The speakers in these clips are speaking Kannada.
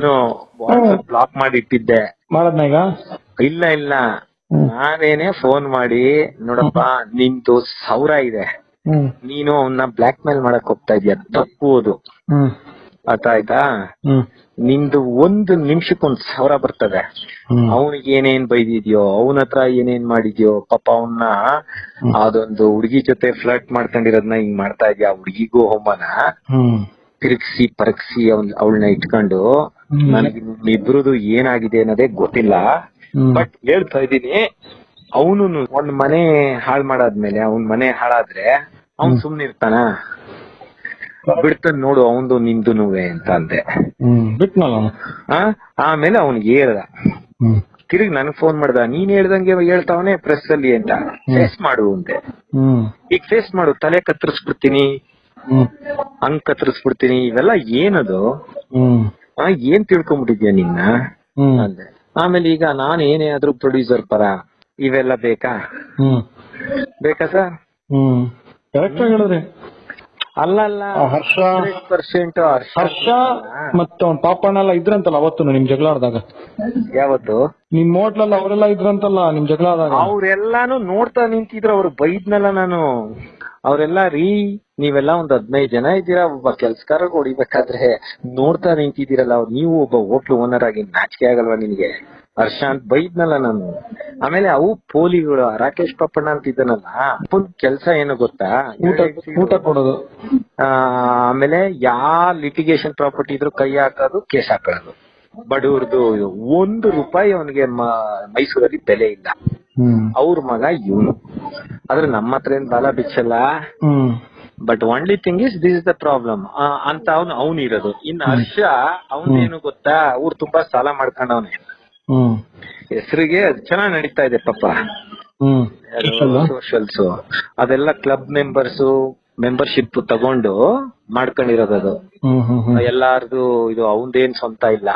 ಫೋನು ಬ್ಲಾಕ್ ಮಾಡಿ ಇಟ್ಟಿದ್ದೆ ಮಾಡದ್ನ ಈಗ? ಇಲ್ಲ ಇಲ್ಲ. ನಾನೇನೆ ಫೋನ್ ಮಾಡಿ ನೋಡಪ್ಪ ನಿಂದು ಸಾವಿರ ಇದೆ. ನೀನು ಅವನ್ನ ಬ್ಲಾಕ್ ಮೇಲ್ ಮಾಡಕ್ ಹೋಗ್ತಾ ಇದೀಯ. ತಪ್ಪು ಅದು. ಹ್ಮ್. ಅರ್ಥ ಆಯ್ತಾ? ನಿಂದು ಒಂದು ನಿಮಿಷಕ್ಕೆ ಒಂದ್ ಸಾವಿರ ಬರ್ತದೆ. ಅವನಿಗೆ ಏನೇನ್ ಬೈದಿದ್ಯೋ ಅವನ ಹತ್ರ ಏನೇನ್ ಮಾಡಿದ್ಯೋ ಪಾಪ ಅವನ್ನ ಅದೊಂದು ಹುಡುಗಿ ಜೊತೆ ಫ್ಲರ್ಟ್ ಮಾಡ್ಕೊಂಡಿರೋದನ್ನ ಹಿಂಗ್ ಮಾಡ್ತಾ ಇದ್ಯಾ ಹುಡುಗಿಗೂ ಹೋಮನ ತಿರುಗಿಸಿ ಪರಗ್ಸಿ ಅವ್ನ್ ಅವಳನ್ನ ಇಟ್ಕೊಂಡು. ನನಗೆ ಇಬ್ರದು ಏನಾಗಿದೆ ಅನ್ನೋದೇ ಗೊತ್ತಿಲ್ಲ. ಬಟ್ ಹೇಳ್ತಾ ಇದ್ದೀನಿ ಅವನು ಒಂದ್ ಮನೆ ಹಾಳ್ ಮಾಡಾದ್ಮೇಲೆ ಅವ್ನ್ ಮನೆ ಹಾಳಾದ್ರೆ ಅವ್ನ್ ಸುಮ್ನೆ ಇರ್ತಾನ? ಬಿಡ್ತಾನ ನೋಡು ಅವಂದು ನಿಂದುನುವೆ ಅಂತ ಅಂದೆ. ಆಮೇಲೆ ಅವ್ನಿಗೆ ಹೇಳ್ದ. ತಿರುಗಿ ನನಗ್ ಫೋನ್ ಮಾಡ್ದ ನೀನ್ ಹೇಳ್ದಂಗೆ ಹೇಳ್ತಾವನೆ ಪ್ರೆಸ್ ಅಲ್ಲಿ ಅಂತ. ಫೇಸ್ ಮಾಡು ಅಂತೆ ಈಗ ಫೇಸ್ ಮಾಡು ತಲೆ ಕತ್ತರಿಸ್ಬಿಡ್ತೀನಿ ಹಂಗ್ ಕತ್ತರಿಸ್ಬಿಡ್ತೀನಿ ಇವೆಲ್ಲ ಏನದು? ಆ ಏನ್ ತಿಳ್ಕೊಂಡ್ಬಿಟ್ಟಿದ್ಯಾ ನಿನ್ನ? ಅಂದೆ ಆಮೇಲೆ ಈಗ ನಾನು ಏನೇ ಆದ್ರೂ ಪ್ರೊಡ್ಯೂಸರ್ ಪರ ಇವೆಲ್ಲ ಬೇಕಾ? ಬೇಕಾ ಸರ್? ಹ್ಮ್. ಕರೆಕ್ಟ್ ಹೇಳಿದ್ರಿ. ಅಲ್ಲ ಅಲ್ಲ. ಹರ್ಷ. ಪರ್ಸೆಂಟ್ ಹರ್ಷ ಮತ್ತೆ ಅವ್ನ್ ಪಾಪಣ್ಣ ಎಲ್ಲ ಇದ್ರಂತಲ್ಲ ಅವತ್ತು ನಿಮ್ ಜಗಳ ಆಡ್ದಾಗ ಯಾವತ್ತು? ನಿಮ್ ಹೋಟ್ಲಲ್ಲಿ ಅವರೆಲ್ಲ ಇದ್ರಂತಲ್ಲ ನಿಮ್ ಜಗಳ ಆದಾಗ ಅವ್ರೆಲ್ಲಾನು ನೋಡ್ತಾ ನಿಂತಿದ್ರು ಅವ್ರು ಬೈದ್ನಲ್ಲ ನಾನು. ಅವ್ರೆಲ್ಲ ರೀ ನೀವೆಲ್ಲ ಒಂದ್ ಹದಿನೈದು ಜನ ಇದ್ದೀರಾ ಒಬ್ಬ ಕೆಲ್ಸಕಾರ ಹೊಡಿಬೇಕಾದ್ರೆ ನೋಡ್ತಾ ನಿಂತಿದ್ದೀರಲ್ಲ ನೀವು ಒಬ್ಬ ಹೋಟ್ಲು ಓನರ್ ಆಗಿ ನಾಚಿಕೆ ಆಗಲ್ವಾ ನಿನ್ಗೆ ಹರ್ಷ ಅಂತ ಬೈದ್ನಲ್ಲ ನಾನು. ಆಮೇಲೆ ಅವು ಪೋಲಿಗಳು ರಾಕೇಶ್ ಪಪ್ಪಣ್ಣ ಅಂತ ಇದ್ದಾನಲ್ಲ ಅಪ್ಪನ್ ಕೆಲ್ಸ ಏನು ಗೊತ್ತಾ? ಊಟ ಕೊಡೋದು. ಆ, ಆಮೇಲೆ ಯಾ ಲಿಟಿಗೇಷನ್ ಪ್ರಾಪರ್ಟಿ ಇದ್ರು ಕೈ ಹಾಕೋದು ಕೇಸ್ ಹಾಕೊಳ್ಳೋದು. ಬಡವ್ರದ್ದು ಒಂದು ರೂಪಾಯಿ ಅವನಿಗೆ ಮೈಸೂರಲ್ಲಿ ಬೆಲೆ ಇಲ್ಲ. ಅವ್ರ ಮಗ ಇವನು. ಆದ್ರೆ ನಮ್ಮ ಹತ್ರ ಏನ್ ಬಾಲ ಬಿಚ್ಚಲ್ಲ? But only thing is this is the problem ಅಂತ ಅವನು ಅವನಿರೋದು ಇರೋದು. ಇನ್ ಹರ್ಷ ಅವನೇನು ಗೊತ್ತಾ? ಊರ್ ತುಂಬಾ ಸಾಲ ಮಾಡ್ಕೊಂಡವನೆ. ಹೆಸರಿಗೆ ಚೆನ್ನಾಗ್ ನಡೀತಾ ಇದೆ ಪಾಪ? ಸೋಷಲ್ಸ್ ಅದೆಲ್ಲ ಕ್ಲಬ್ ಮೆಂಬರ್ಸ್ ಮೆಂಬರ್ಶಿಪ್ ತಗೊಂಡು ಮಾಡ್ಕೊಂಡಿರೋದು ಅದು. ಎಲ್ಲಾರ್ದು ಇದು ಅವಂದೇನ್ ಸ್ವಂತ ಇಲ್ಲ.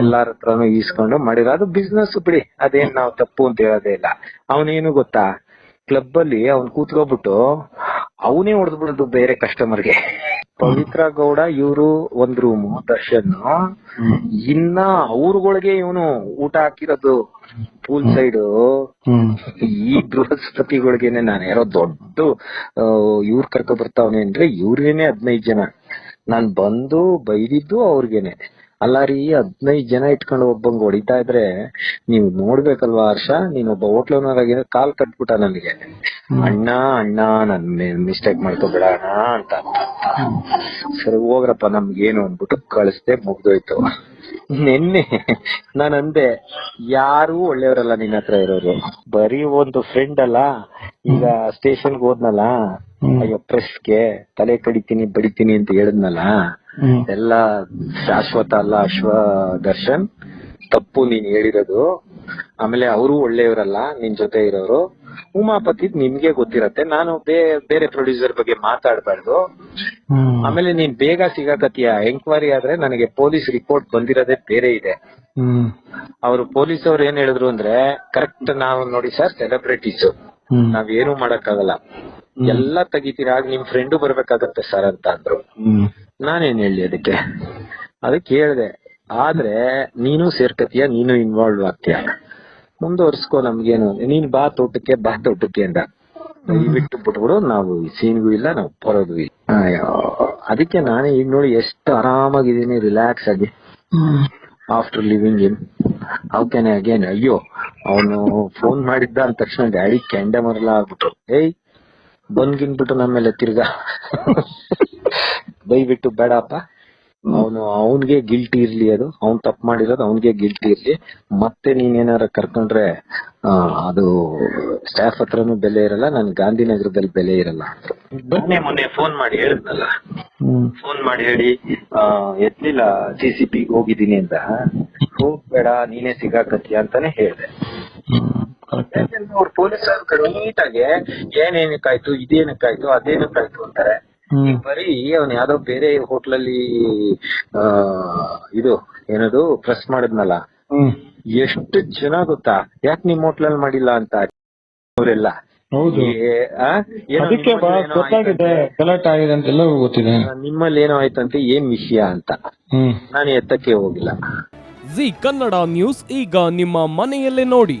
ಎಲ್ಲಾರ ಹತ್ರನು ಈಸ್ಕೊಂಡು ಮಾಡಿರೋ ಅದು ಬಿಸ್ನೆಸ್ ಬಿಡಿ. ಅದೇನ್ ನಾವು ತಪ್ಪು ಅಂತ ಹೇಳೋದೇ ಇಲ್ಲ. ಅವನೇನು ಗೊತ್ತಾ? ಕ್ಲಬ್ ಅಲ್ಲಿ ಅವ್ನ್ ಕೂತ್ಕೊಬಿಟ್ಟು ಅವನೇ ಹೊಡೆದ್ಬಿಡೋದು ಬೇರೆ ಕಸ್ಟಮರ್ಗೆ ಪವಿತ್ರ ಗೌಡ ಇವರು ಒಂದ್ ರೂಮ್ ದರ್ಶನ್. ಇನ್ನ ಅವ್ರಗಳಿಗೆ ಇವನು ಊಟ ಹಾಕಿರೋದು ಪೂಲ್ ಸೈಡ್ ಈ ಬೃಹಸ್ಪತಿಗಳಿಗೆನೆ ನಾನು ಯಾರೋ ದೊಡ್ಡ ಇವ್ರ ಕರ್ಕೊ ಬರ್ತಾವನೆ ಅಂದ್ರೆ ಇವ್ರಿಗೇನೆ ಹದಿನೈದು ಜನ. ನಾನ್ ಬಂದು ಬೈದಿದ್ದು ಅವ್ರಿಗೇನೆ. ಅಲ್ಲ ರೀ ಹದಿನೈದು ಜನ ಇಟ್ಕೊಂಡು ಒಬ್ಬಂಗ್ ಹೊಡಿತಾ ಇದ್ರೆ ನೀವ್ ನೋಡ್ಬೇಕಲ್ವಾ ಹರ್ಷ? ನೀನ್ ಒಬ್ಬ ಹೋಟ್ಲ್ ಓನರ್ ಆಗಿ ಕಾಲ್ ಕಟ್ಬಿಟ್ಟ ನನಗೆ. ಅಣ್ಣ ಅಣ್ಣ ನನ್ ಮಿಸ್ಟೇಕ್ ಮಾಡ್ಕೋಬೇಡ ಅಣ್ಣ ಅಂತ ಸರಿ ಹೋಗ್ರಪ್ಪ ನಮ್ಗೇನು ಅಂದ್ಬಿಟ್ಟು ಕಳಿಸ್ದೆ ಮುಗ್ದೋಯ್ತು. ನಿನ್ನೆ ನಾನು ಅಂದೆ ಯಾರು ಒಳ್ಳೆಯವರಲ್ಲ ನಿನ್ನ ಹತ್ರ ಇರೋರು. ಬರೀ ಒಂದು ಫ್ರೆಂಡ್ ಅಲ್ಲ. ಈಗ ಸ್ಟೇಷನ್ಗೆ ಹೋದ್ನಲ್ಲ. ಅಯ್ಯೋ ಪ್ರೆಸ್ಗೆ ತಲೆ ಕಡಿತೀನಿ ಬಡಿತೀನಿ ಅಂತ ಹೇಳಿದ್ನಲ್ಲ. ಎಲ್ಲ ಶಾಶ್ವತ ಅಲ್ಲ ಅಶ್ವ ದರ್ಶನ್ ತಪ್ಪು ನೀನ್ ಹೇಳಿರೋದು. ಆಮೇಲೆ ಅವರು ಒಳ್ಳೆಯವರಲ್ಲ ನಿನ್ ಜೊತೆ ಇರೋರು. ಉಮಾಪತಿ ನಿಮ್ಗೆ ಗೊತ್ತಿರತ್ತೆ. ನಾನು ಬೇರೆ ಪ್ರೊಡ್ಯೂಸರ್ ಬಗ್ಗೆ ಮಾತಾಡ್ಬಾರ್ದು. ಆಮೇಲೆ ನೀನ್ ಬೇಗ ಸಿಗಾಕತ್ತೀಯ? ಎಂಕ್ವೈರಿ ಆದ್ರೆ ನನಗೆ ಪೊಲೀಸ್ ರಿಪೋರ್ಟ್ ಬಂದಿರೋದೇ ಬೇರೆ ಇದೆ. ಅವರು ಪೊಲೀಸ್ ಅವ್ರು ಏನ್ ಹೇಳಿದ್ರು ಅಂದ್ರೆ ಕರೆಕ್ಟ್ ನಾವು ನೋಡಿ ಸರ್ ಸೆಲೆಬ್ರಿಟೀಸ್ ನಾವ್ ನಾವೇನು ಮಾಡಕ್ಕಾಗಲ್ಲ. ಎಲ್ಲ ತೆಗಿತೀರಾ ಆಗ ನಿಮ್ ಫ್ರೆಂಡು ಬರ್ಬೇಕಾಗತ್ತೆ ಸರ್ ಅಂತ ಅಂದ್ರು. ನಾನೇನ್ ಹೇಳಿ ಅದಕ್ಕೆ? ಅದಕ್ಕೆ ಹೇಳ್ದೆ ಆದ್ರೆ ನೀನು ಸೇರ್ಕತಿಯ ನೀನು ಇನ್ವಾಲ್ವ್ ಆಗ್ತೀಯ. ಮುಂದುವರ್ಸ್ಕೊ ನಮ್ಗೇನು ನೀನ್ ಬಾ ತೋಟಕ್ಕೆ ಬಾ ತೋಟಕ್ಕೆ ಅಂತ ಬಿಟ್ಟು ಬಿಟ್ಬಿಡು ನಾವು ಸೀನ್ಗೂ ಇಲ್ಲ ನಾವು ಬರೋದು ಇಲ್ಲ. ಅದಕ್ಕೆ ನಾನೇ ಈಗ ನೋಡಿ ಎಷ್ಟು ಆರಾಮಾಗಿದ್ದೀನಿ ರಿಲ್ಯಾಕ್ಸ್ ಆಗಿ. After living in how can again ಅಯ್ಯೋ ಅವನು ಫೋನ್ ಮಾಡಿದ್ದ ಅಂದ ತಕ್ಷಣ ಡ್ಯಾಡಿ ಕೆಂಡಮರಲ್ಲ ಆಗ್ಬಿಟ್ರು ಏಯ್ ಬಂದ್ಗಿನ್ಬಿಟ್ಟು ನಮ್ಮೇಲೆ ತಿರ್ಗಾ. ದಯವಿಟ್ಟು ಬೇಡಪ್ಪ. ಅವನು ಅವನ್ಗೆ ಗಿಲ್ಟಿ ಇರ್ಲಿ ಅದು. ಅವ್ನ್ ತಪ್ಪು ಮಾಡಿರೋದು ಅವನ್ಗೆ ಗಿಲ್ಟಿ ಇರ್ಲಿ. ಮತ್ತೆ ನೀನ್ ಏನಾರ ಕರ್ಕೊಂಡ್ರೆ ಅದು ಸ್ಟಾಫ್ ಹತ್ರನು ಬೆಲೆ ಇರಲ್ಲ ನನ್ ಗಾಂಧಿನಗರದಲ್ಲಿ ಬೆಲೆ ಇರಲ್ಲ ಬನ್ನಿ ಮೊನ್ನೆ ಫೋನ್ ಮಾಡಿ ಹೇಳಿದ್ನಲ್ಲ. ಫೋನ್ ಮಾಡಿ ಹೇಳಿ ಎತ್ಲಿಲ್ಲ ಸಿ ಸಿ ಪಿ ಹೋಗಿದ್ದೀನಿ ಅಂತ. ಹೋಗ್ಬೇಡ ನೀನೇ ಸಿಗಾಕತ್ತೀಯ ಅಂತಾನೆ ಹೇಳ್ದೆ. ಅವ್ರ ಪೊಲೀಸ್ ನೀಟಾಗೆ ಏನೇನಕ್ಕಾಯ್ತು ಇದೇನಕ್ಕಾಯ್ತು ಅದೇನಕ್ಕಾಯ್ತು ಅಂತಾರೆ. ಈಗ ಬರೀ ಅವ್ನ್ ಯಾವ್ದೋ ಬೇರೆ ಹೋಟ್ಲಲ್ಲಿ ಆ ಇದು ಏನದು ಪ್ರೆಸ್ ಮಾಡಿದ್ನಲ್ಲ. ಹ್ಮ್. ಎಷ್ಟು ಜನ ಗೊತ್ತಾ? ಯಾಕೆ ನಿಮ್ ಹೋಟ್ಲಲ್ಲಿ ಮಾಡಿಲ್ಲ ಅಂತ? ಅವರೆಲ್ಲ. ಹೌದು. ಏ- ಏನೋ ಅದಕ್ಕೆ ಬಾ ನಿಮ್ಮಲ್ಲಿ ಏನೋ ಆಯ್ತಂತೆ. ಆಗಿದೆ ಅಂತ ಎಲ್ಲರಿಗೂ ಗೊತ್ತಿದೆ. ನಿಮ್ಮಲ್ಲಿ ಏನೋ ಆಯ್ತಂತೆ ಏನ್ ವಿಷಯ ಅಂತ. ಹ್ಮ್. ನಾನು ಎತ್ತಕ್ಕೆ ಹೋಗಿಲ್ಲ. ಜಿ ಕನ್ನಡ ನ್ಯೂಸ್ ಈಗ ನಿಮ್ಮ ಮನೆಯಲ್ಲೇ ನೋಡಿ.